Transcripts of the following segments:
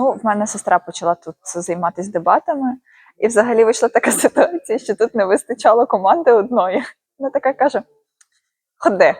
Ну, в мене сестра почала тут займатися дебатами, і взагалі вийшла така ситуація, що тут не вистачало команди одної. Вона така каже: ходи.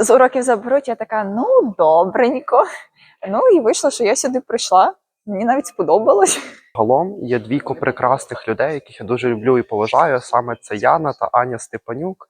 З уроків заберуть, я така, ну, добренько. Ну і вийшло, що я сюди прийшла. Мені навіть сподобалось. Загалом є двійко прекрасних людей, яких я дуже люблю і поважаю. Саме це Яна та Аня Степанюк.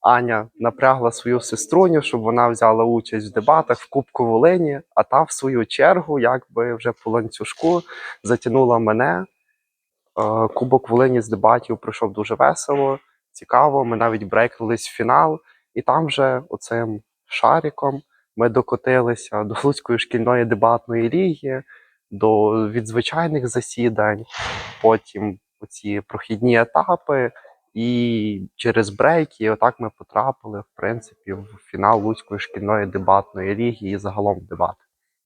Аня напрягла свою сеструню, щоб вона взяла участь в дебатах в Кубку Волині, а та, в свою чергу, якби вже по ланцюжку затягнула мене. Е, Кубок Волині з дебатів пройшов дуже весело, цікаво. Ми навіть брейкнулись в фінал, і там вже оцим шариком ми докотилися до Луцької шкільної дебатної ліги, до відзвичайних засідань, потім оці прохідні етапи, і через брейки, отак ми потрапили, в принципі, в фінал Луцької шкільної дебатної ліги і загалом в дебати.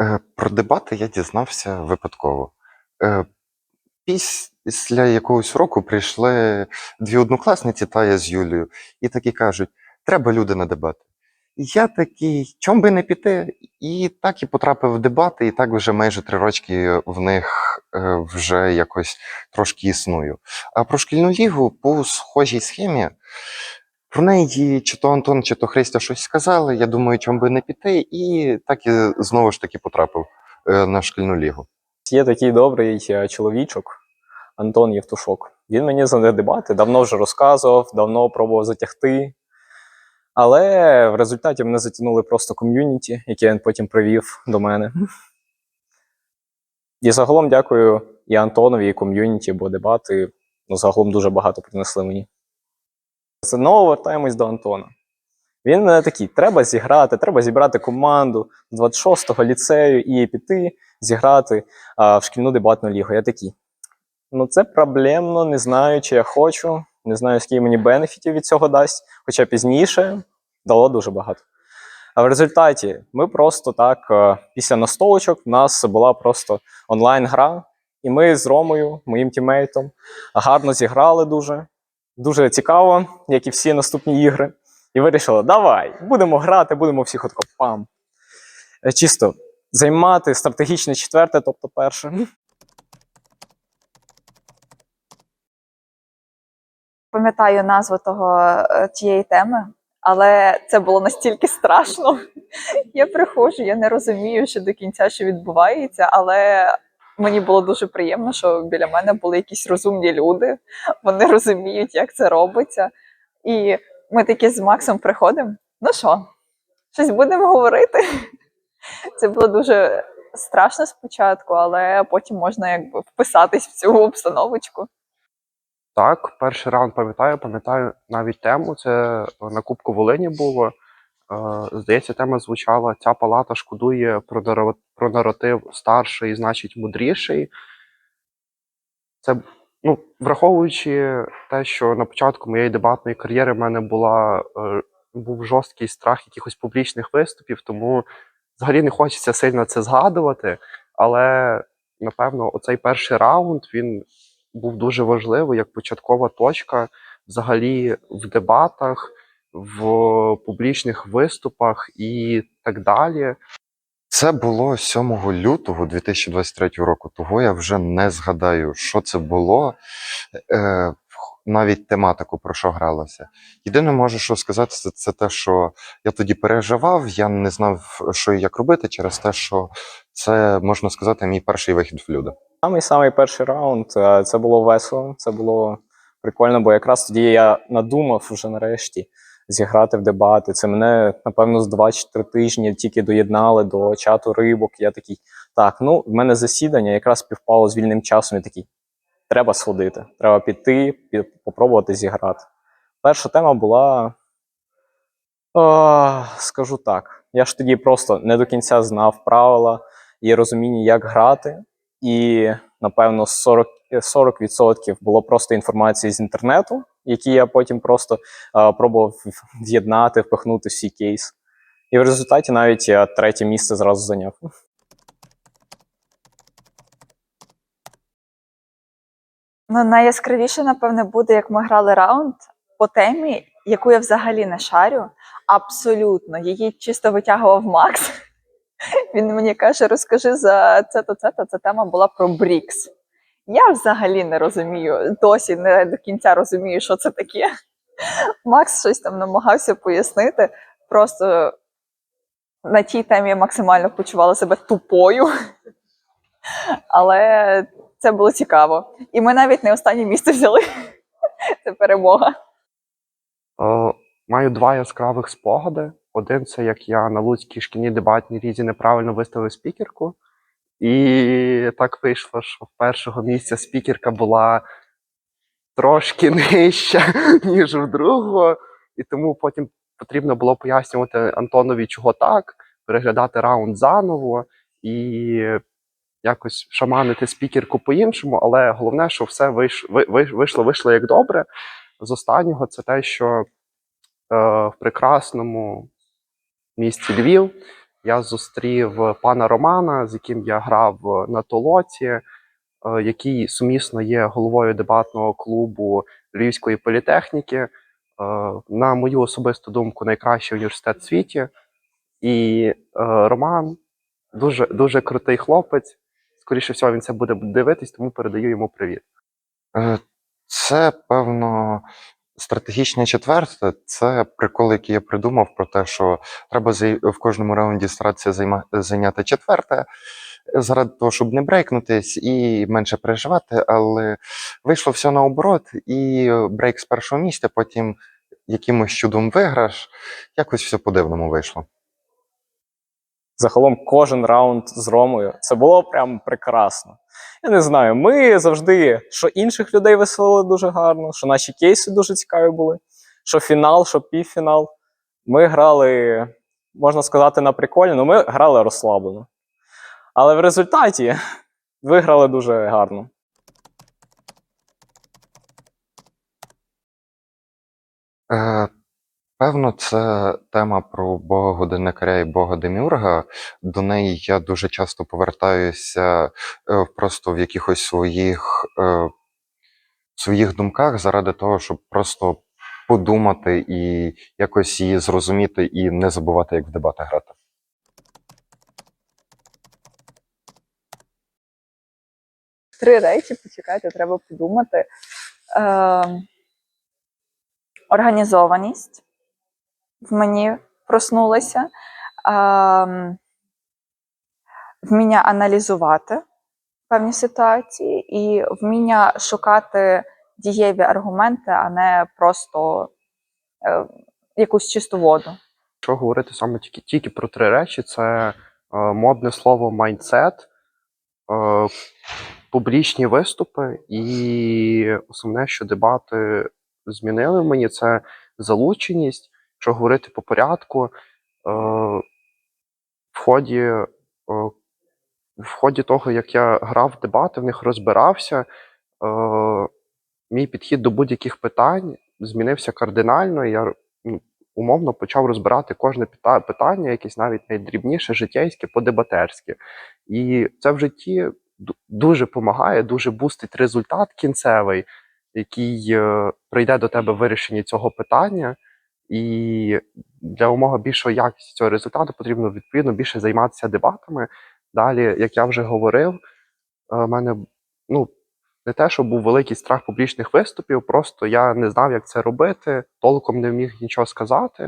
Е, Про дебати я дізнався випадково. Е, Після якогось року прийшли дві однокласниці, Тая з Юлією, і такі кажуть: треба люди на дебати. Я такий, чом би не піти? І так і потрапив в дебати, і так вже майже три рочки в них е, вже якось трошки існую. А про шкільну лігу по схожій схемі. Про неї чи то Антон, чи то Христя щось сказали. Я думаю, чом би не піти, і так і знову ж таки потрапив е, на шкільну лігу. Є такий добрий е, чоловічок Антон Євтушок. Він мені за дебати давно вже розказував, давно пробував затягти. Але в результаті мене затягнули просто ком'юніті, яке він потім привів до мене. І загалом дякую і Антонові, і ком'юніті, бо дебати ну, загалом дуже багато принесли мені. Знову вертаємось до Антона. Він такий: треба зіграти, треба зібрати команду 26-го ліцею і піти зіграти а, в шкільну дебатну лігу. Я такий. Ну, це проблемно, не знаю, чи я хочу, не знаю, скільки мені бенефітів від цього дасть, хоча пізніше дало дуже багато. А в результаті ми просто так, е, після настолочок, в нас була просто онлайн-гра, і ми з Ромою, моїм тімейтом, гарно зіграли дуже. Дуже цікаво, як і всі наступні ігри. І вирішили, давай, будемо грати, будемо всіх отко пам. Е, Чисто займати стратегічне четверте, тобто перше. Пам'ятаю назву того е, тієї теми, але це було настільки страшно. Я приходжу, я не розумію, що до кінця що відбувається, але мені було дуже приємно, що біля мене були якісь розумні люди. Вони розуміють, як це робиться. І ми такі з Максом приходимо. Ну що, щось будемо говорити? Це було дуже страшно спочатку, але потім можна якби вписатись в цю обстановочку. Так, перший раунд пам'ятаю, пам'ятаю навіть тему. Це на Кубку Волині було. Е, Здається, тема звучала: ця палата шкодує про наратив старший, значить мудріший. Це, ну, враховуючи те, що на початку моєї дебатної кар'єри в мене була, е, був жорсткий страх якихось публічних виступів, тому взагалі не хочеться сильно це згадувати. Але напевно, оцей перший раунд він був дуже важливий як початкова точка взагалі в дебатах, в публічних виступах і так далі. Це було 7 лютого 2023 року. Того я вже не згадаю, що це було, е, навіть тематику про що гралося. Єдине, можу що сказати, це, це те, що я тоді переживав, я не знав, що і як робити, через те, що це можна сказати, мій перший вихід в люди. Самий самий перший раунд е, це було весело, це було прикольно, бо якраз тоді я надумав вже нарешті зіграти в дебати. Це мене, напевно, з 2-3 тижні тільки доєднали до чату рибок. Я такий, так, ну, в мене засідання якраз співпало з вільним часом. Я такий, треба сходити, треба піти, пі- попробувати зіграти. Перша тема була. О, скажу так. Я ж тоді просто не до кінця знав правила і розуміння, як грати і напевно 40, 40% було просто інформації з інтернету, які я потім просто е, пробував з'єднати, впихнути в свій кейс. І в результаті навіть я третє місце зразу зайняв. Ну, найяскравіше, напевне, буде, як ми грали раунд по темі, яку я взагалі не шарю. Абсолютно. Її чисто витягував Макс. Він мені каже: розкажи за це то це то Ця тема була про БРІКС. Я взагалі не розумію, досі не до кінця розумію, що це таке. Макс щось там намагався пояснити. Просто на тій темі я максимально почувала себе тупою. Але це було цікаво. І ми навіть не останнє місце взяли. Це перемога. Е, Маю два яскравих спогади. Один це як я на Луцькій шкільній дебатній різі неправильно виставив спікерку. І так вийшло, що в першого місця спікерка була трошки нижча, ніж у другого. І тому потім потрібно було пояснювати Антонові, чого так, переглядати раунд заново і якось шаманити спікерку по-іншому. Але головне, що все вийш, ви- ви- вийшло, вийшло як добре. З останнього це те, що е, в прекрасному місті Львів я зустрів пана Романа, з яким я грав на толоці, е, який сумісно є головою дебатного клубу Львівської політехніки. Е, на мою особисту думку, найкращий університет в світі. І е, Роман дуже, дуже крутий хлопець. Скоріше всього, він це буде дивитись, тому передаю йому привіт. Це, певно, стратегічне четверте. Це прикол, який я придумав про те, що треба в кожному раунді старатися зайняти четверте, заради того, щоб не брейкнутись і менше переживати. Але вийшло все наоборот, і брейк з першого місця, потім якимось чудом виграш. Якось все по-дивному вийшло. Загалом кожен раунд з Ромою. Це було прям прекрасно. Я не знаю, ми завжди, що інших людей веселили дуже гарно, що наші кейси дуже цікаві були, що фінал, що півфінал. Ми грали, можна сказати, на приколі, але ми грали розслаблено. Але в результаті виграли дуже гарно. Певно, це тема про Бога годинникаря і Бога Деміурга. До неї я дуже часто повертаюся е, просто в якихось своїх, е, своїх думках заради того, щоб просто подумати і якось її зрозуміти і не забувати, як в дебати грати. Три речі, почекайте, треба подумати. Е, організованість в мені проснулася. Вміння аналізувати певні ситуації і вміння шукати дієві аргументи, а не просто е, якусь чисту воду. Якщо говорити саме тільки, тільки про три речі, це е, модне слово майндсет, е, публічні виступи, і основне, що дебати змінили мені, це залученість. Якщо говорити по порядку, е, в ході, е, в ході того, як я грав в дебати, в них розбирався, е, мій підхід до будь-яких питань змінився кардинально. і Я ну, умовно почав розбирати кожне питання, якесь навіть найдрібніше, життєйське, по-дебатерськи. І це в житті дуже допомагає, дуже бустить результат кінцевий, який прийде до тебе в вирішенні цього питання. І для умоги більшої якості цього результату потрібно відповідно більше займатися дебатами. Далі, як я вже говорив, у мене ну, не те, що був великий страх публічних виступів, просто я не знав, як це робити, толком не вміг нічого сказати.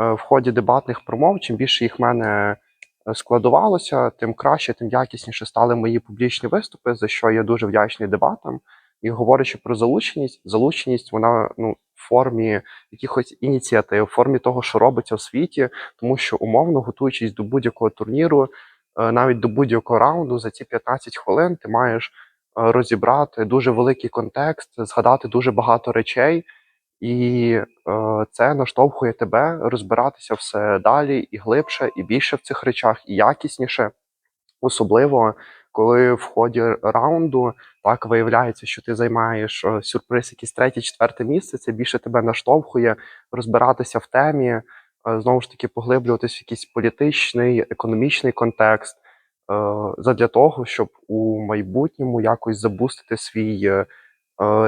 Е, В ході дебатних промов, чим більше їх в мене е, складувалося, тим краще, тим якісніше стали мої публічні виступи, за що я дуже вдячний дебатам. І говорячи про залученість, залученість вона ну, в формі якихось ініціатив, в формі того, що робиться в світі, тому що умовно готуючись до будь-якого турніру, е, навіть до будь-якого раунду, за ці 15 хвилин ти маєш е, розібрати дуже великий контекст, згадати дуже багато речей, і е, це наштовхує тебе розбиратися все далі і глибше, і більше в цих речах, і якісніше. Особливо коли в ході раунду так виявляється, що ти займаєш е, сюрприз, якийсь третє, четверте місце. Це більше тебе наштовхує розбиратися в темі, е, знову ж таки поглиблюватись в якийсь політичний, економічний контекст, е, задля того, щоб у майбутньому якось забустити свій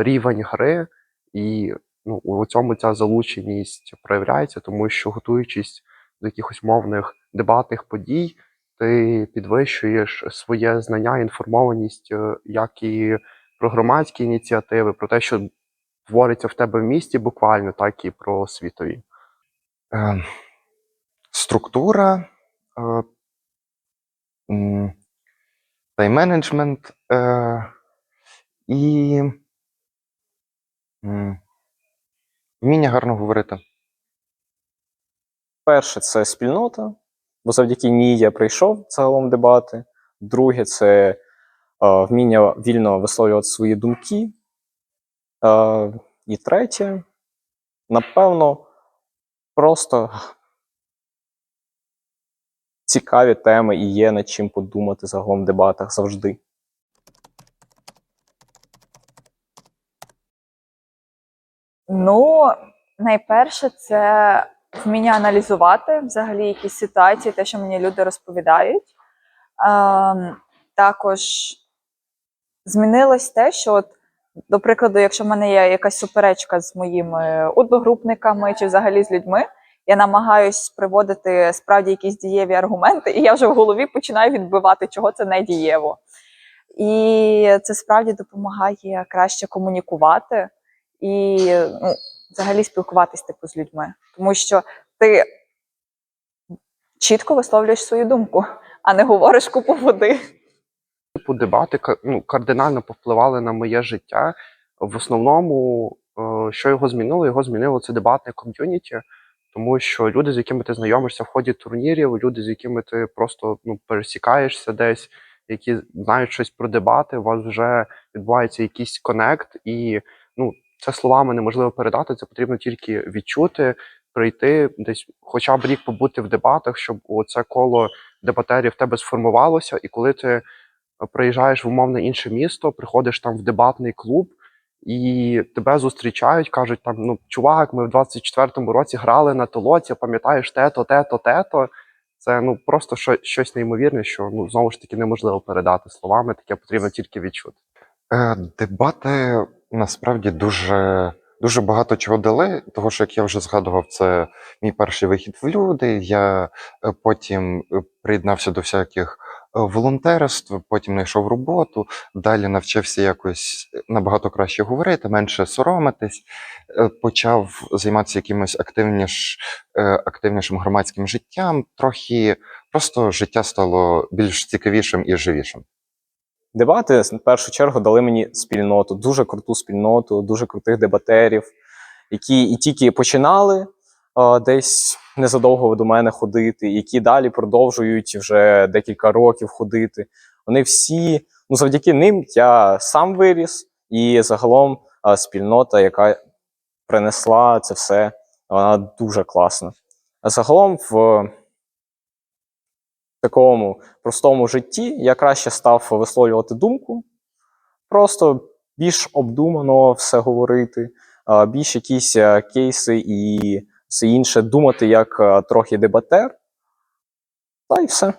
рівень гри, і ну, у цьому ця залученість проявляється, тому що готуючись до якихось мовних дебатних подій, ти підвищуєш своє знання, інформованість, е, як і про громадські ініціативи, про те, що твориться в тебе в місті буквально, так і про світові. Е, структура, Е, тайм-менеджмент. е, і вміння гарно говорити. Перше це спільнота, бо завдяки ній я прийшов загалом дебати. Друге, це е, вміння вільно висловлювати свої думки. Е, і третє, напевно, просто цікаві теми і є над чим подумати загалом в дебатах завжди. Ну, найперше, це вміння аналізувати взагалі якісь ситуації, те, що мені люди розповідають. Ем, також змінилось те, що, от, до прикладу, якщо в мене є якась суперечка з моїми одногрупниками чи взагалі з людьми, я намагаюсь приводити справді якісь дієві аргументи, і я вже в голові починаю відбивати, чого це не дієво. І це справді допомагає краще комунікувати і ну, взагалі спілкуватись типу з людьми. Тому що ти чітко висловлюєш свою думку, а не говориш купу води. Типу, дебати ну, кардинально повпливали на моє життя. В основному, е, що його змінило, його змінило це дебатне ком'юніті, тому що люди, з якими ти знайомишся в ході турнірів, люди, з якими ти просто ну, пересікаєшся десь, які знають щось про дебати, у вас вже відбувається якийсь конект, і ну, це словами неможливо передати, це потрібно тільки відчути, прийти десь, хоча б рік побути в дебатах, щоб оце коло дебатерів в тебе сформувалося, і коли ти приїжджаєш в умовне інше місто, приходиш там в дебатний клуб, і тебе зустрічають, кажуть там: ну, чувак, ми в 24-му році грали на толоці, пам'ятаєш те-то, те-то, те-то. Це ну просто що, щось неймовірне, що ну знову ж таки неможливо передати словами, таке потрібно тільки відчути. Е, Дебати насправді дуже, дуже багато чого дали, тому що, як я вже згадував, це мій перший вихід в люди. Я е, потім е, приєднався до всяких е, волонтерств, потім знайшов роботу, далі навчився якось набагато краще говорити, менше соромитись, почав займатися якимось активніш, активнішим громадським життям. Трохи просто життя стало більш цікавішим і живішим. Дебати в першу чергу дали мені спільноту, дуже круту спільноту, дуже крутих дебатерів, які і тільки починали е, десь незадовго до мене ходити, які далі продовжують вже декілька років ходити. Вони всі, ну завдяки ним я сам виріс, і загалом е, спільнота, яка принесла це все, вона дуже класна. А загалом в такому простому житті я краще став висловлювати думку, просто більш обдумано все говорити, більш якісь е, кейси і все інше думати як е, трохи дебатер. Та й все.